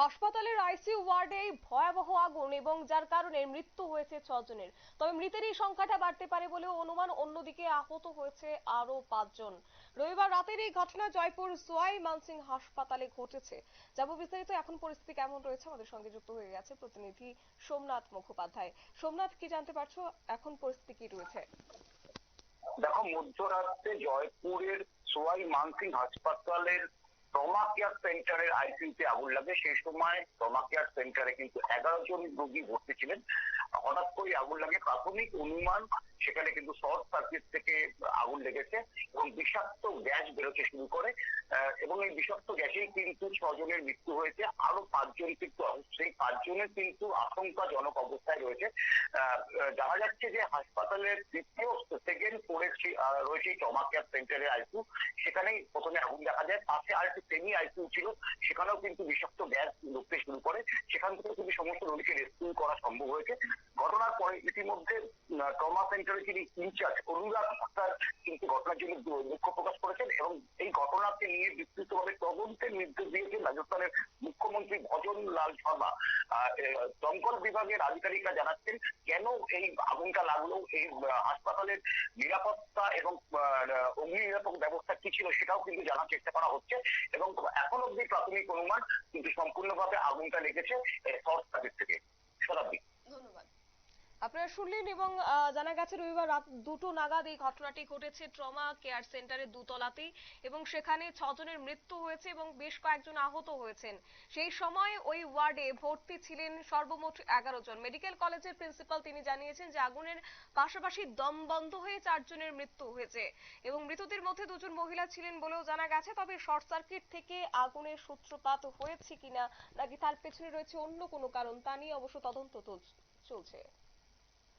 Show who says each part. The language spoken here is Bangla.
Speaker 1: হাসপাতালের আইসিইউ ওয়ার্ডে ভয়াবহ আগুন এবং যার কারণে মৃত্যু হয়েছে ছজনের। তবে মৃতের এই সংখ্যাটা বাড়তে পারে বলেও অনুমান, অন্যদিকে আহত হয়েছে আরও পাঁচজন। রবিবার রাতের এই ঘটনা জয়পুর সোয়াই মানসিং হাসপাতালে ঘটেছে। যাব বিস্তারিত, এখন পরিস্থিতি কেমন রয়েছে? আমাদের সঙ্গে যুক্ত হয়ে গেছে প্রতিনিধি সোমনাথ মুখোপাধ্যায়। সোমনাথ, কি জানতে পারছ? এখন পরিস্থিতি কি রয়েছে?
Speaker 2: দেখো মধ্যরাত্রে জয়পুরের সোয়াই মানসিং হাসপাতালের ট্রমা কেয়ার সেন্টারের আইসিইউতে আগুন লাগে। সেই সময় ট্রমা কেয়ার সেন্টারে কিন্তু এগারো জন রোগী ভর্তি ছিলেন। হঠাৎ করে আগুন লাগে। প্রাথমিক অনুমান, সেখানে কিন্তু শর্ট সার্কিট থেকে আগুন লেগেছে এবং বিষাক্ত গ্যাস বেরোতে শুরু করে। এবং এই বিষাক্ত গ্যাসেই কিন্তু ছজনের মৃত্যু হয়েছে। আরও পাঁচজন কিন্তু, সেই পাঁচজনের কিন্তু আশঙ্কাজনক অবস্থায় রয়েছে। জানা যাচ্ছে যে হাসপাতালের দ্বিতীয় সেকেন্ড ফ্লোরে রয়েছে টমা কেয়ার সেন্টারের আইসিউ সেখানেই প্রথমে আগুন দেখা যায় পাশে আর একটি সেমি আইসিউ ছিল সেখানেও কিন্তু বিষাক্ত গ্যাস ঢুকতে শুরু করে। সেখান থেকে সমস্ত রোগীকে রেস্কিউ করা সম্ভব হয়েছে। ঘটনার পরে ইতিমধ্যে ট্রমা সেন্টারের যিনি ইনচার্জ অনুরাগ ডাক্তার কিন্তু ঘটনার জন্য দুঃখ প্রকাশ করেছেন এবং এই ঘটনাকে নিয়ে বিস্তৃতভাবে তদন্তের নির্দেশ দিয়েছেন রাজস্থানের মুখ্যমন্ত্রী ভজন লাল শর্মা। দমকল বিভাগের আধিকারিকরা জানাচ্ছেন, কেন এই আগুনটা লাগল, এই হাসপাতালের নিরাপত্তা এবং অগ্নি নিরাপক ব্যবস্থা কি ছিল সেটাও কিন্তু জানার চেষ্টা করা হচ্ছে এবং এখন অব্দি প্রাথমিক অনুমান, কিন্তু সম্পূর্ণভাবে আগুনটা লেগেছে। সার্কিট থেকে শতাব্দী
Speaker 1: শুনলেন এবং জানা গেছে রবিবার রাত দুটো নাগাদ এই ঘটনাটি ঘটেছে ট্রমা কেয়ার সেন্টারের দুতলাতেই এবং সেখানে ছজনের মৃত্যু হয়েছে এবং বেশ কয়েকজন আহত হয়েছেন। সেই সময় ওই ওয়ার্ডে ভর্তি ছিলেন সর্বমোট এগারো জন। মেডিকেল কলেজের প্রিন্সিপাল তিনি জানিয়েছেন যে আগুনের পাশাপাশি দম বন্ধ হয়ে চারজনের মৃত্যু হয়েছে এবং মৃতদের মধ্যে দুজন মহিলা ছিলেন বলেও জানা গেছে, তবে শর্ট সার্কিট থেকে আগুনের সূত্রপাত হয়েছে কিনা নাকি তার পেছনে রয়েছে অন্য কোনো কারণ তা নিয়ে অবশ্য তদন্ত চল- চলছে।